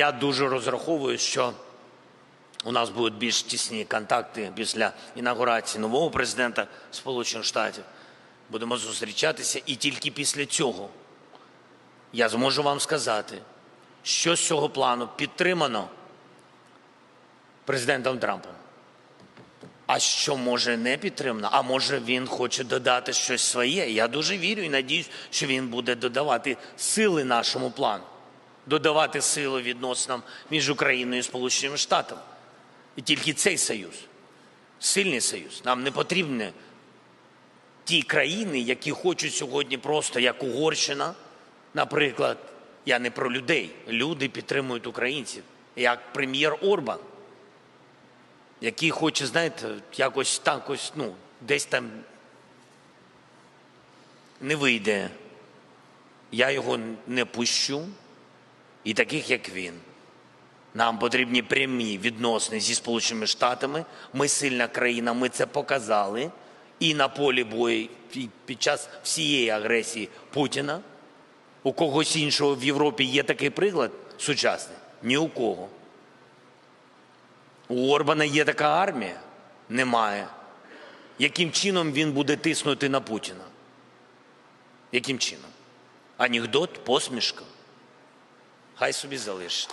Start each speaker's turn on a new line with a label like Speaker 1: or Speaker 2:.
Speaker 1: Я дуже розраховую, що у нас будуть більш тісні контакти після інаугурації нового президента Сполучених Штатів. Будемо зустрічатися, і тільки після цього я зможу вам сказати, що з цього плану підтримано президентом Трампом. А що може не підтримано? А може він хоче додати щось своє? Я дуже вірю і надіюсь, що він буде додавати сили нашому плану, додавати сили відносинам між Україною і Сполученими Штатами. І тільки цей союз, сильний союз. Нам не потрібні ті країни, які хочуть сьогодні просто як Угорщина, наприклад, я не про людей. Люди підтримують українців, як прем'єр Орбан який хоче, знаєте, якось так ось, ну, десь там не вийде. Я його не пущу, і таких, як він. Нам потрібні прямі відносини зі Сполученими Штатами. Ми сильна країна, ми це показали і на полі бою, і під час всієї агресії Путіна. У когось іншого в Європі є такий приклад сучасний? Ні у кого. У Орбана є така армія? Немає. Яким чином він буде тиснути на Путіна? Яким чином? Анекдот, посмішка? Хай собі залишить.